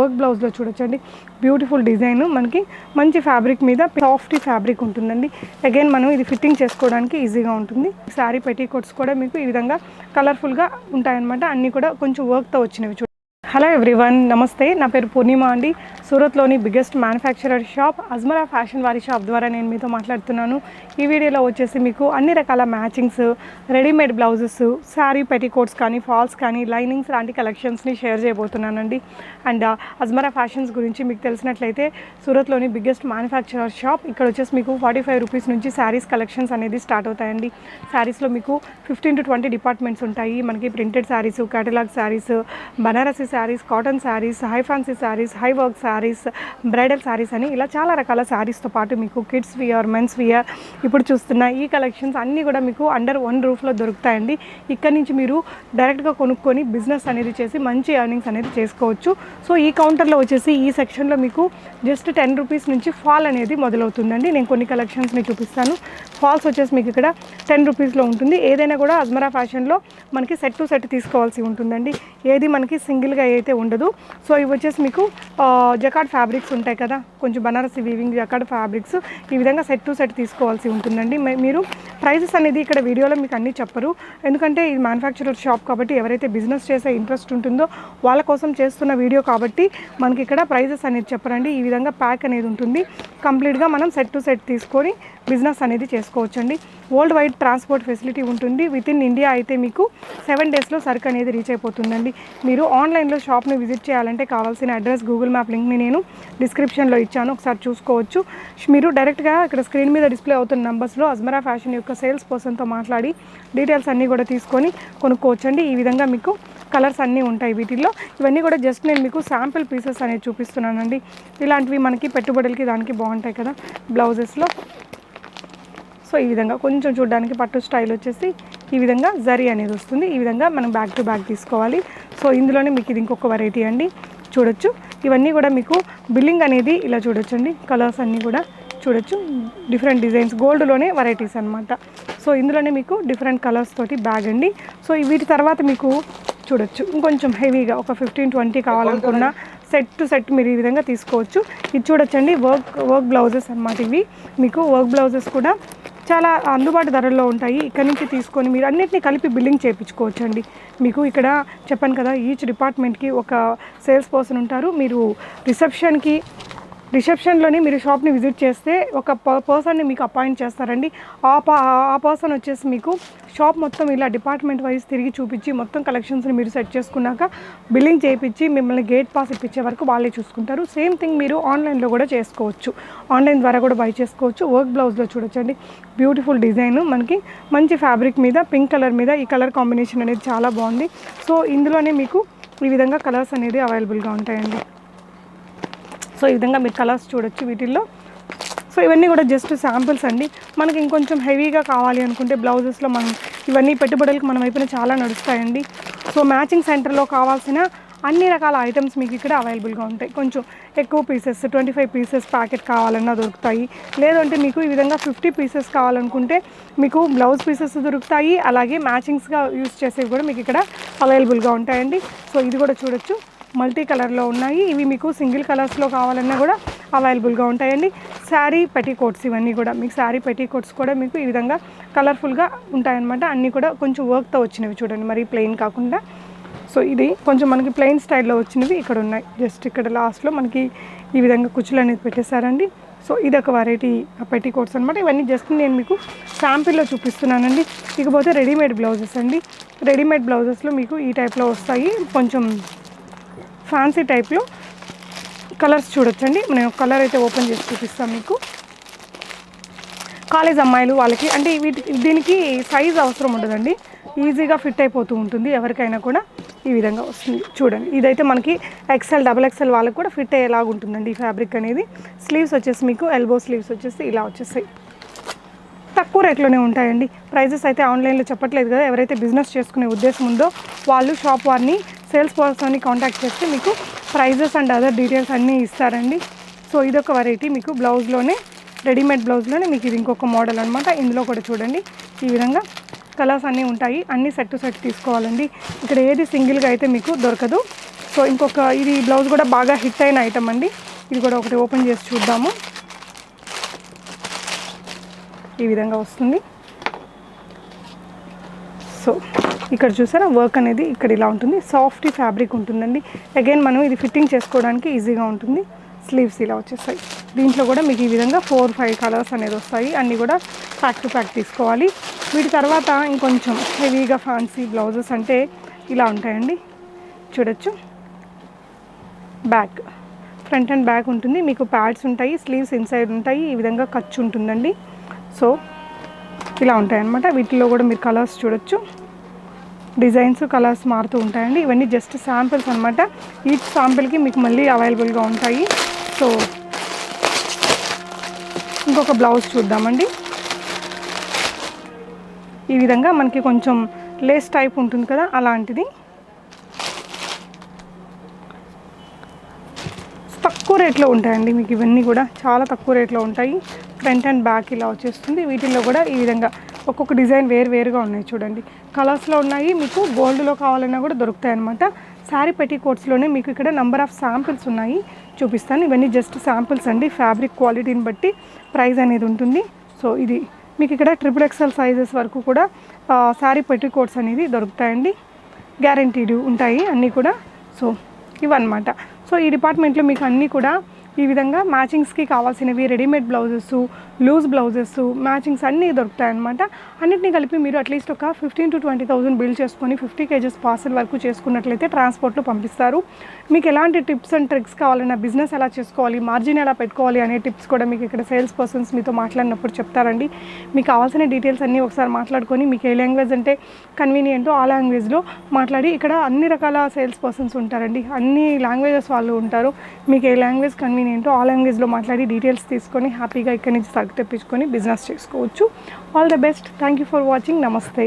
Work బ్లౌజ్లో చూడొచ్చండి. Beautiful design మనకి మంచి ఫ్యాబ్రిక్ మీద సాఫ్ట్ ఫ్యాబ్రిక్ ఉంటుందండి. అగైన్ మనం ఇది ఫిట్టింగ్ చేసుకోవడానికి ఈజీగా ఉంటుంది. శారీ పెట్టి కోట్స్ కూడా మీకు ఈ విధంగా కలర్ఫుల్గా ఉంటాయన్నమాట. అన్నీ కూడా కొంచెం వర్క్తో వచ్చినవి హలో ఎవ్రీవన్ నమస్తే. నా పేరు పూర్ణిమ అండి. సూరత్లోని biggest manufacturer shop Ajmera fashion వారి షాప్ ద్వారా నేను మీతో మాట్లాడుతున్నాను. ఈ వీడియోలో వచ్చేసి మీకు అన్ని రకాల matchings readymade blouses sari petticoats కానీ ఫాల్స్ కానీ లైనింగ్స్ లాంటి కలెక్షన్స్ని షేర్ చేయబోతున్నానండి. అండ్ అజ్మరా ఫ్యాషన్స్ గురించి మీకు తెలిసినట్లయితే సూరత్లోని బిగ్గెస్ట్ మ్యానుఫ్యాక్చరర్ షాప్ ఇక్కడ వచ్చేసి మీకు ఫార్టీ ఫైవ్ రూపీస్ నుంచి శారీస్ కలెక్షన్స్ అనేది స్టార్ట్ అవుతాయండి. శారీస్లో మీకు ఫిఫ్టీన్ టు ట్వంటీ డిపార్ట్మెంట్స్ ఉంటాయి. మనకి printed saris catalogue saris Banarasi saris cotton saris high fancy saris high work saris bridal saris అని ఇలా చాలా రకాల శారీస్తో పాటు మీకు కిడ్స్ వియర్ మెన్స్ వియర్ ఇప్పుడు చూస్తున్న ఈ కలెక్షన్స్ అన్నీ కూడా మీకు అండర్ వన్ రూఫ్లో దొరుకుతాయండి. ఇక్కడ నుంచి మీరు డైరెక్ట్గా కొనుక్కొని బిజినెస్ అనేది చేసి మంచి ఎర్నింగ్స్ అనేది చేసుకోవచ్చు. సో ఈ కౌంటర్లో వచ్చేసి ఈ సెక్షన్లో మీకు జస్ట్ టెన్ రూపీస్ నుంచి ఫాల్ అనేది మొదలవుతుందండి. నేను కొన్ని కలెక్షన్స్ని చూపిస్తాను. ఫాల్స్ వచ్చేసి మీకు ఇక్కడ టెన్ రూపీస్లో ఉంటుంది. ఏదైనా కూడా అజ్మరా ఫ్యాషన్లో మనకి సెట్ టు సెట్ తీసుకోవాల్సి ఉంటుందండి. ఏది మనకి సింగిల్గా అయితే ఉండదు. సో ఇవి వచ్చేసి మీకు జకాడ్ ఫ్యాబ్రిక్స్ ఉంటాయి కదా? కొంచెం బనారసి వీవింగ్ జకాడ్ ఫ్యాబ్రిక్స్. ఈ విధంగా సెట్ టు సెట్ తీసుకోవాల్సి ఉంటుందండి. మీరు ప్రైజెస్ అనేది ఇక్కడ వీడియోలో మీకు అన్నీ చెప్పరు. ఎందుకంటే ఇది మ్యానుఫ్యాక్చరర్ షాప్ కాబట్టి ఎవరైతే బిజినెస్ చేసే ఇంట్రెస్ట్ ఉంటుందో వాళ్ళ కోసం చేస్తున్న వీడియో కాబట్టి మనకి ఇక్కడ ప్రైజెస్ అనేది చెప్పరండి. ఈ విధంగా ప్యాక్ అనేది ఉంటుంది. కంప్లీట్గా మనం సెట్ టు సెట్ తీసుకొని బిజినెస్ అనేది చేసుకోవచ్చండి. వరల్డ్ వైడ్ ట్రాన్స్పోర్ట్ ఫెసిలిటీ ఉంటుంది. విత్ ఇన్ ఇండియా అయితే మీకు సెవెన్ డేస్లో సరుకు అనేది రీచ్ అయిపోతుందండి. మీరు ఆన్లైన్లో షాప్ని విజిట్ చేయాలంటే కావాల్సిన అడ్రస్ గూగుల్ మ్యాప్ లింక్ని నేను డిస్క్రిప్షన్లో ఇచ్చాను. ఒకసారి చూసుకోవచ్చు. మీరు డైరెక్ట్గా ఇక్కడ స్క్రీన్ మీద డిస్ప్లే అవుతున్న నెంబర్స్లో అజ్మరా ఫ్యాషన్ యొక్క సేల్స్ పర్సన్తో మాట్లాడి డీటెయిల్స్ అన్నీ కూడా తీసుకొని కొనుక్కోవచ్చండి. ఈ విధంగా మీకు కలర్స్ అన్నీ ఉంటాయి వీటిల్లో. ఇవన్నీ కూడా జస్ట్ నేను మీకు శాంపిల్ పీసెస్ అనేది చూపిస్తున్నానండి. ఇలాంటివి మనకి పెట్టుబడులకి దానికి బాగుంటాయి కదా. బ్లౌజెస్లో సో ఈ విధంగా కొంచెం చూడడానికి పట్టు స్టైల్ వచ్చేసి ఈ విధంగా జరీ అనేది వస్తుంది. ఈ విధంగా మనం బ్యాక్ టు బ్యాక్ తీసుకోవాలి. సో ఇందులోనే మీకు ఇది ఇంకొక వెరైటీ అండి. చూడొచ్చు. ఇవన్నీ కూడా మీకు బిల్లింగ్ అనేది ఇలా చూడొచ్చు అండి కలర్స్ అన్నీ కూడా చూడొచ్చు. డిఫరెంట్ డిజైన్స్ గోల్డ్లోనే వెరైటీస్ అనమాట సో ఇందులోనే మీకు డిఫరెంట్ కలర్స్ తోటి బ్యాగ్ అండి. సో వీటి తర్వాత మీకు చూడొచ్చు. ఇంకొంచెం హెవీగా ఒక ఫిఫ్టీన్ ట్వంటీ కావాలనుకున్న సెట్ టు సెట్ మీరు ఈ విధంగా తీసుకోవచ్చు. ఇది చూడొచ్చండి. వర్క్ వర్క్ బ్లౌజెస్ అన్నమాట ఇవి. మీకు వర్క్ బ్లౌజెస్ కూడా చాలా అందుబాటు ధరల్లో ఉంటాయి. ఇక్కడ నుంచి తీసుకొని మీరు అన్నింటినీ కలిపి బిల్లింగ్ చేయించుకోవచ్చు అండి మీకు ఇక్కడ చెప్పాను కదా ఈచ్ డిపార్ట్మెంట్కి ఒక సేల్స్ పర్సన్ ఉంటారు. మీరు రిసెప్షన్కి రిసెప్షన్లోనే మీరు షాప్ని విజిట్ చేస్తే ఒక పర్సన్ని మీకు అపాయింట్ చేస్తారండి. ఆ ప ఆ పర్సన్ వచ్చేసి మీకు షాప్ మొత్తం ఇలా డిపార్ట్మెంట్ వైజ్ తిరిగి చూపించి మొత్తం కలెక్షన్స్ని మీరు సెట్ చేసుకున్నాక బిల్లింగ్ చేయించి మిమ్మల్ని గేట్ పాస్ ఇప్పించే వరకు వాళ్ళే చూసుకుంటారు. సేమ్ థింగ్ మీరు ఆన్లైన్లో కూడా చేసుకోవచ్చు. ఆన్లైన్ ద్వారా కూడా బై చేసుకోవచ్చు. వర్క్ బ్లౌజ్లో చూడొచ్చండి. బ్యూటిఫుల్ డిజైన్ మనకి. మంచి ఫ్యాబ్రిక్ మీద పింక్ కలర్ మీద ఈ కలర్ కాంబినేషన్ అనేది చాలా బాగుంది. సో ఇందులోనే మీకు ఈ విధంగా కలర్స్ అనేది అవైలబుల్గా ఉంటాయండి. సో ఈ విధంగా మీరు కలర్స్ చూడొచ్చు వీటిల్లో. సో ఇవన్నీ కూడా జస్ట్ శాంపిల్స్ అండి. మనకి ఇంకొంచెం హెవీగా కావాలి అనుకుంటే బ్లౌజెస్లో మనం ఇవన్నీ పెట్టుబడులకు మన వైపున చాలా నడుస్తాయండి. సో మ్యాచింగ్ సెంటర్లో కావాల్సిన అన్ని రకాల ఐటమ్స్ మీకు ఇక్కడ అవైలబుల్గా ఉంటాయి. కొంచెం ఎక్కువ pieces twenty five pieces packet కావాలన్నా దొరుకుతాయి. లేదంటే మీకు ఈ విధంగా ఫిఫ్టీ పీసెస్ కావాలనుకుంటే మీకు బ్లౌజ్ పీసెస్ దొరుకుతాయి. అలాగే మ్యాచింగ్స్గా యూస్ చేసేవి కూడా మీకు ఇక్కడ అవైలబుల్గా ఉంటాయండి. సో ఇది కూడా చూడొచ్చు. మల్టీ కలర్లో ఉన్నాయి. ఇవి మీకు సింగిల్ కలర్స్లో కావాలన్నా కూడా అవైలబుల్గా ఉంటాయండి. శారీ పెటీకోట్స్ ఇవన్నీ కూడా మీకు శారీ పెటీకోట్స్ కూడా మీకు ఈ విధంగా కలర్ఫుల్గా ఉంటాయన్నమాట. అన్నీ కూడా కొంచెం వర్క్తో వచ్చినవి చూడండి. మరి ప్లెయిన్ కాకుండా. సో ఇది కొంచెం మనకి ప్లెయిన్ స్టైల్లో వచ్చినవి ఇక్కడ ఉన్నాయి. జస్ట్ ఇక్కడ లాస్ట్లో మనకి ఈ విధంగా కుచ్చులు అనేది పెట్టేశారండి. సో ఇది ఒక వెరైటీ పెట్టికోట్స్ అనమాట ఇవన్నీ జస్ట్ నేను మీకు శాంపిల్లో చూపిస్తున్నానండి. ఇకపోతే రెడీమేడ్ బ్లౌజెస్ అండి. రెడీమేడ్ బ్లౌజెస్లో మీకు ఈ టైప్లో వస్తాయి. కొంచెం ఫ్యాన్సీ టైప్లో కలర్స్ చూడొచ్చండి. నేను కలర్ అయితే ఓపెన్ చేసి చూపిస్తాను మీకు. కాలేజ్ అమ్మాయిలు వాళ్ళకి అంటే వీటి దీనికి సైజ్ అవసరం ఉండదండి. ఈజీగా ఫిట్ అయిపోతూ ఉంటుంది ఎవరికైనా కూడా ఈ విధంగా వస్తుంది. చూడండి ఇదైతే మనకి ఎక్సెల్ డబల్ ఎక్సెల్ వాళ్ళకి కూడా ఫిట్ అయ్యేలాగా ఉంటుందండి ఈ ఫ్యాబ్రిక్ అనేది. స్లీవ్స్ వచ్చేసి మీకు ఎల్బో స్లీవ్స్ వచ్చేసి ఇలా వచ్చేసాయి తక్కువ రేట్లోనే ఉంటాయండి. ప్రైజెస్ అయితే ఆన్లైన్లో చెప్పట్లేదు కదా ఎవరైతే బిజినెస్ చేసుకునే ఉద్దేశం ఉందో వాళ్ళు షాప్ వారిని సేల్స్ పర్సన్ని కాంటాక్ట్ చేస్తే మీకు ప్రైజెస్ అండ్ అదర్ డీటెయిల్స్ అన్నీ ఇస్తారండి. సో ఇదొక వెరైటీ మీకు బ్లౌజ్లోనే రెడీమేడ్ బ్లౌజ్లోనే మీకు ఇది ఇంకొక మోడల్ అనమాట ఇందులో కూడా చూడండి. ఈ విధంగా కలర్స్ అన్నీ ఉంటాయి. అన్నీ సెట్ టు సెట్ తీసుకోవాలండి. ఇక్కడ ఏది సింగిల్గా అయితే మీకు దొరకదు. సో ఇంకొక ఇది బ్లౌజ్ కూడా బాగా హిట్ అయిన ఐటమ్ అండి. ఇది కూడా ఒకటి ఓపెన్ చేసి చూద్దాము. ఈ విధంగా వస్తుంది. సో ఇక్కడ చూసారా వర్క్ అనేది ఇక్కడ ఇలా ఉంటుంది. సాఫ్ట్ ఫ్యాబ్రిక్ ఉంటుందండి. అగైన్ మనం ఇది ఫిట్టింగ్ చేసుకోవడానికి ఈజీగా ఉంటుంది. స్లీవ్స్ ఇలా వచ్చేస్తాయి. దీంట్లో కూడా మీకు ఈ విధంగా ఫోర్ ఫైవ్ కలర్స్ అనేది వస్తాయి. అన్నీ కూడా ప్యాక్ టు ప్యాక్ తీసుకోవాలి. వీటి తర్వాత ఇంకొంచెం హెవీగా ఫ్యాన్సీ బ్లౌజెస్ అంటే ఇలా ఉంటాయండి. చూడొచ్చు. బ్యాక్ ఫ్రంట్ అండ్ బ్యాక్ ఉంటుంది. మీకు ప్యాడ్స్ ఉంటాయి స్లీవ్స్ ఇన్సైడ్ ఉంటాయి. ఈ విధంగా ఖర్చు ఉంటుందండి. సో ఇలా ఉంటాయన్నమాట. వీటిలో కూడా మీరు కలర్స్ చూడొచ్చు. డిజైన్స్ కలర్స్ మారుతూ ఉంటాయండి. ఇవన్నీ జస్ట్ శాంపిల్స్ అనమాట ఈ శాంపిల్కి మీకు మళ్ళీ అవైలబుల్గా ఉంటాయి. సో ఇంకొక బ్లౌజ్ చూద్దామండి. ఈ విధంగా మనకి కొంచెం లేస్ టైప్ ఉంటుంది కదా అలాంటిది. తక్కువ రేట్లో ఉంటాయండి మీకు ఇవన్నీ కూడా. చాలా తక్కువ రేట్లో ఉంటాయి. ఫ్రంట్ అండ్ బ్యాక్ ఇలా వచ్చేస్తుంది. వీటిల్లో కూడా ఈ విధంగా ఒక్కొక్క డిజైన్ వేరు వేరుగా ఉన్నాయి చూడండి. కలర్స్లో ఉన్నాయి మీకు గోల్డ్లో కావాలన్నా కూడా దొరుకుతాయి అనమాట శారీ పెట్టి కోట్స్లోనే మీకు ఇక్కడ నెంబర్ ఆఫ్ శాంపిల్స్ ఉన్నాయి చూపిస్తాను. ఇవన్నీ జస్ట్ శాంపిల్స్ అండి. ఫ్యాబ్రిక్ క్వాలిటీని బట్టి ప్రైస్ అనేది ఉంటుంది. సో ఇది మీకు ఇక్కడ ట్రిపుల్ ఎక్స్ఎల్ సైజెస్ వరకు కూడా శారీ పెట్టి కోట్స్ అనేది దొరుకుతాయండి. గ్యారంటీడ్ ఉంటాయి అన్నీ కూడా. సో ఇవన్నమాట. సో ఈ డిపార్ట్మెంట్లో మీకు అన్నీ కూడా ఈ విధంగా మ్యాచింగ్స్కి కావాల్సినవి readymade blouses loose blouses matchings అన్నీ దొరుకుతాయి అనమాట అన్నింటినీ కలిపి మీరు అట్లీస్ట్ ఒక fifteen to twenty thousand bill చేసుకొని ఫిఫ్టీ కేజెస్ పార్సల్ వరకు చేసుకున్నట్లయితే ట్రాన్స్పోర్ట్లో పంపిస్తారు. మీకు ఎలాంటి టిప్స్ అండ్ ట్రిక్స్ కావాలన్నా బిజినెస్ ఎలా చేసుకోవాలి మార్జిన్ ఎలా పెట్టుకోవాలి అనే టిప్స్ కూడా మీకు ఇక్కడ సేల్స్ పర్సన్స్ మీతో మాట్లాడినప్పుడు చెప్తారండి. మీకు కావాల్సిన డీటెయిల్స్ అన్నీ ఒకసారి మాట్లాడుకొని మీకు ఏ లాంగ్వేజ్ అంటే కన్వీనియంటో ఆ లాంగ్వేజ్లో మాట్లాడి ఇక్కడ అన్ని రకాల సేల్స్ పర్సన్స్ ఉంటారండి. అన్ని లాంగ్వేజెస్ వాళ్ళు ఉంటారు. మీకు ఏ లాంగ్వేజ్ కన్వీనియంటో ఏంటో ఆ లాంగ్వేజ్లో మాట్లాడి డీటెయిల్స్ తీసుకొని హ్యాపీగా ఇక్కడి నుంచి సరుకు తెప్పించుకొని బిజినెస్ చేసుకోవచ్చు. All the best thank you for watching నమస్తే